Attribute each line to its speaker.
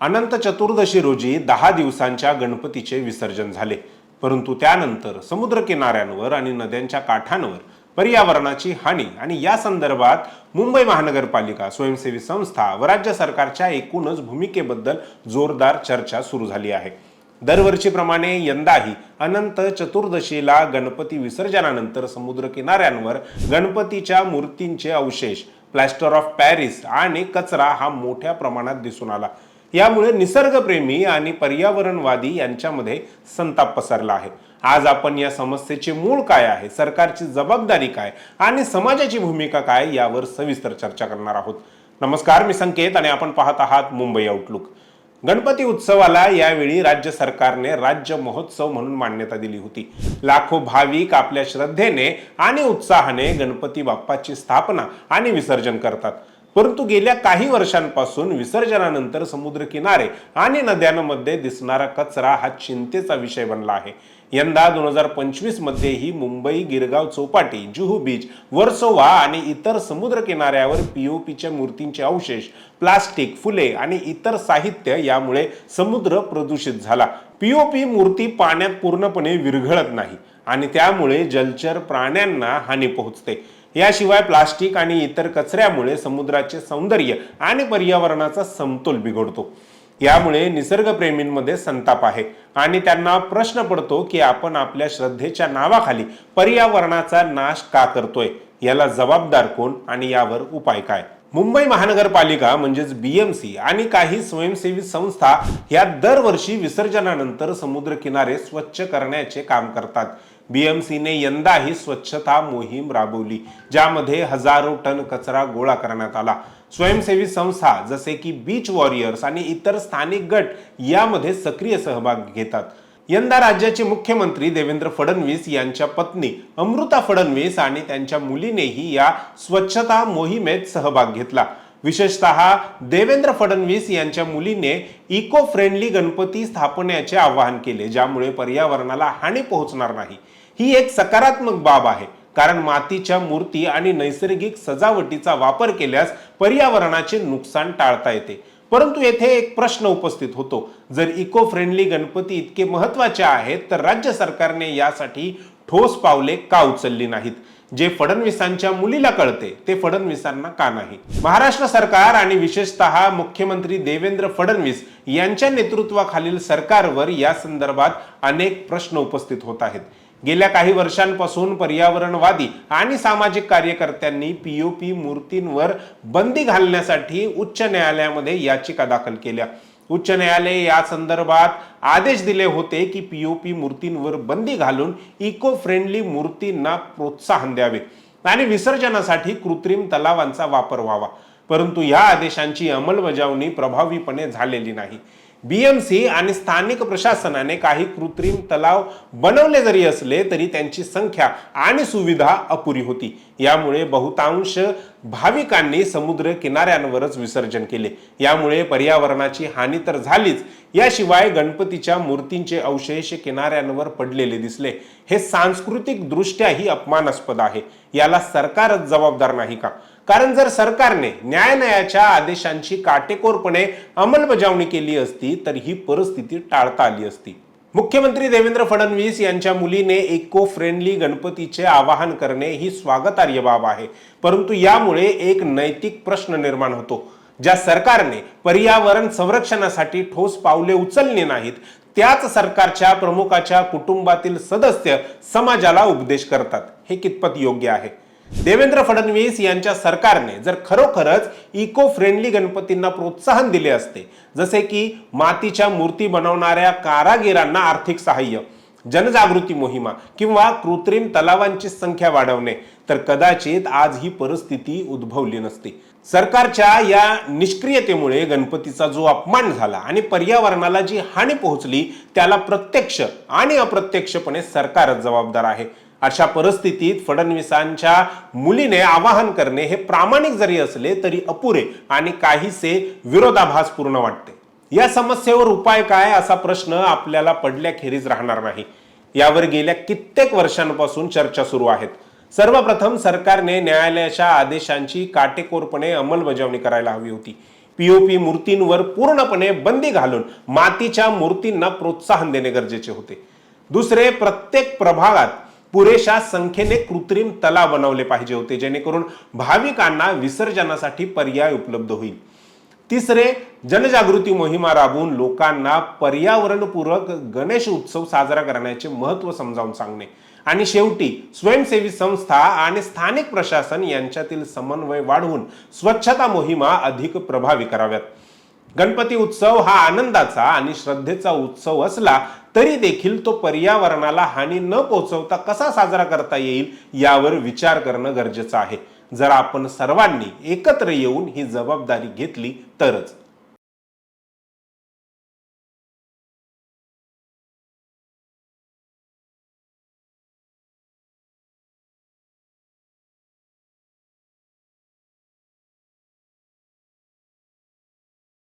Speaker 1: अनंत चतुर्दशी रोजी दहा दिवसांच्या गणपतीचे विसर्जन झाले. परंतु त्यानंतर समुद्र किनाऱ्यांवर आणि नद्यांच्या काठांवर पर्यावरणाची हानी आणि या संदर्भात मुंबई महानगरपालिका स्वयंसेवी संस्था व राज्य सरकारच्या एकूणच भूमिकेबद्दल जोरदार चर्चा सुरू झाली आहे. दरवर्षीप्रमाणे यंदाही अनंत चतुर्दशीला गणपती विसर्जनानंतर समुद्र किनाऱ्यांवर गणपतीच्या मूर्तींचे अवशेष प्लॅस्टर ऑफ पॅरिस आणि कचरा हा मोठ्या प्रमाणात दिसून आला. यामुळे निसर्गप्रेमी आणि पर्यावरणवादी यांच्यामध्ये संताप पसरला आहे. आज आपण या समस्येचे मूळ काय आहे सरकारची जबाबदारी काय आणि समाजाची भूमिका काय यावर सविस्तर चर्चा करणार आहोत. नमस्कार मी संकेत आणि आपण पाहत आहात मुंबई आउटलुक गणपती उत्सवाला यावेळी राज्य सरकारने राज्य महोत्सव म्हणून मान्यता दिली होती. लाखो भाविक आपल्या श्रद्धेने आणि उत्साहाने गणपती बाप्पाची स्थापना आणि विसर्जन करतात. परंतु गेल्या काही वर्षांपासून विसर्जनानंतर समुद्र किनारे आणि नद्यांमध्ये दिसणारा कचरा हा चिंतेचा विषय बनला आहे. यंदा दोन हजार पंचवीस मध्येही मुंबई गिरगाव चौपाटी जुहू बीच वर्सोवा आणि इतर समुद्र किनाऱ्यावर पीओपीच्या मूर्तींचे अवशेष प्लास्टिक फुले आणि इतर साहित्य यामुळे समुद्र प्रदूषित झाला. पीओपी मूर्ती पाण्यात पूर्णपणे विरघळत नाही आणि त्यामुळे जलचर प्राण्यांना हानी पोहोचते. याशिवाय प्लास्टिक आणि इतर कचऱ्यामुळे समुद्राचे सौंदर्य आणि पर्यावरणाचा समतोल बिघडतो. यामुळे निसर्गप्रेमींमध्ये संताप आहे आणि त्यांना प्रश्न पडतो की आपण आपल्या श्रद्धेच्या नावाखाली पर्यावरणाचा नाश का करतोय? याला जबाबदार कोण आणि यावर उपाय काय? मुंबई महानगरपालिका म्हणजेच बीएमसी आणि काही स्वयंसेवी संस्था या दरवर्षी विसर्जनानंतर समुद्र किनारे स्वच्छ करण्याचे काम करतात. बीएमसीने यंदाही स्वच्छता मोहीम राबवली ज्यामध्ये हजारो टन कचरा गोळा करण्यात आला. स्वयंसेवी संस्था जसे की बीच वॉरियर्स आणि इतर स्थानिक गट यामध्ये सक्रिय सहभाग घेतात. यंदा राज्याचे मुख्यमंत्री देवेंद्र फडणवीस यांच्या पत्नी अमृता फडणवीस आणि त्यांच्या मुलीनेही या स्वच्छता मोहिमेत सहभाग घेतला. विशेषतः देवेंद्र फडणवीस यांच्या मुलीने इको फ्रेंडली गणपती स्थापण्याचे आवाहन केले ज्यामुळे पर्यावरणाला हानी पोहोचणार नाही. ही एक सकारात्मक बाब आहे कारण मातीच्या मूर्ती आणि नैसर्गिक सजावटीचा वापर केल्यास पर्यावरणाचे नुकसान टाळता येते. परंतु येथे एक प्रश्न उपस्थित होतो. जर इको फ्रेंडली गणपती इतके महत्त्वाचे आहेत तर राज्य सरकारने यासाठी ठोस पावले का उचलली नाहीत? जे फडणवीसांच्या मुलीला कळते ते फडणवीसांना का नाही? महाराष्ट्र सरकार आणि विशेषतः मुख्यमंत्री देवेंद्र फडणवीस यांच्या नेतृत्वाखालील सरकारवर या संदर्भात अनेक प्रश्न उपस्थित होत आहेत. गेल्या काही वर्षांपासून पर्यावरणवादी आणि सामाजिक कार्यकर्त्यांनी पीओपी मूर्तींवर बंदी घालण्यासाठी उच्च न्यायालयामध्ये याचिका दाखल केल्या. उच्च न्यायालय या संदर्भात आदेश दिले होते की पीओपी मूर्तींवर बंदी घालून इको फ्रेंडली मूर्तींना प्रोत्साहन द्यावे आणि विसर्जनासाठी कृत्रिम तलावांचा वापर व्हावा. परंतु या आदेशांची अंमलबजावणी प्रभावीपणे झालेली नाही. बीएमसी आणि स्थानिक प्रशासनाने काही कृत्रिम तलाव बनवले जरी असले तरी त्यांची संख्या आणि सुविधा अपुरी होती. यामुळे बहुतांश भाविकांनी समुद्र किनाऱ्यांवरच विसर्जन केले. यामुळे पर्यावरणाची हानी तर झालीच. याशिवाय गणपतीच्या मूर्तींचे अवशेष किनाऱ्यांवर पडलेले दिसले. हे सांस्कृतिक दृष्ट्याही अपमानास्पद आहे. याला सरकारच जबाबदार नाही का? कारण जर सरकारने न्यायालयाच्या आदेशांची काटेकोरपणे अंमलबजावणी केली असती तर ही परिस्थिती टाळता आली असती. मुख्यमंत्री देवेंद्र फडणवीस यांच्या मुलीने इको फ्रेंडली गणपतीचे आवाहन करणे ही स्वागतार्य बाब आहे. परंतु यामुळे एक नैतिक प्रश्न निर्माण होतो. ज्या सरकारने पर्यावरण संरक्षणासाठी ठोस पावले उचलली नाहीत त्याच सरकारच्या प्रमुखाच्या कुटुंबातील सदस्य समाजाला उपदेश करतात. हे कितपत योग्य आहे? देवेंद्र फडणवीस यांच्या सरकारने जर खरोखरच इको फ्रेंडली गणपतींना प्रोत्साहन दिले असते जसे की मातीच्या मूर्ती बनवणाऱ्या कारागिरांना आर्थिक सहाय्य जनजागृती मोहिमा किंवा कृत्रिम तलावांची संख्या वाढवणे तर कदाचित आज ही परिस्थिती उद्भवली नसती. सरकारच्या या निष्क्रियतेमुळे गणपतीचा जो अपमान झाला आणि पर्यावरणाला जी हानी पोहोचली त्याला प्रत्यक्ष आणि अप्रत्यक्षपणे सरकारच जबाबदार आहे. अशा परिस्थितीत फडणवीसांच्या मुलीने आवाहन करणे हे प्रामाणिक जरी असले तरी अपुरे आणि काहीसे विरोधाभास पूर्ण वाटते. या समस्येवर उपाय काय असा प्रश्न आपल्याला पडल्याखेरीज राहणार नाही. यावर गेल्या कित्येक वर्षांपासून चर्चा सुरू आहेत. सर्वप्रथम सरकारने न्यायालयाच्या आदेशांची काटेकोरपणे अंमलबजावणी करायला हवी होती. पीओपी मूर्तींवर पूर्णपणे बंदी घालून मातीच्या मूर्तींना प्रोत्साहन देणे गरजेचे होते. दुसरे प्रत्येक प्रभागात पुरेशा संख्येने कृत्रिम तलाव बनवले पाहिजे होते जेणेकरून भाविकांना विसर्जनासाठी पर्याय उपलब्ध होईल. तिसरे जनजागृती मोहिमा राबवून लोकांना पर्यावरणपूरक गणेश उत्सव साजरा करण्याचे महत्त्व समजावून सांगणे. आणि शेवटी स्वयंसेवी संस्था आणि स्थानिक प्रशासन यांच्यातील समन्वय वाढवून स्वच्छता मोहिमा अधिक प्रभावी कराव्यात. गणपती उत्सव हा आनंदाचा आणि श्रद्धेचा उत्सव असला तरी देखील तो पर्यावरणाला हानी न पोहोचवता कसा साजरा करता येईल यावर विचार करणं गरजेचं आहे. जर आपण सर्वांनी एकत्र येऊन ही जबाबदारी घेतली तरच.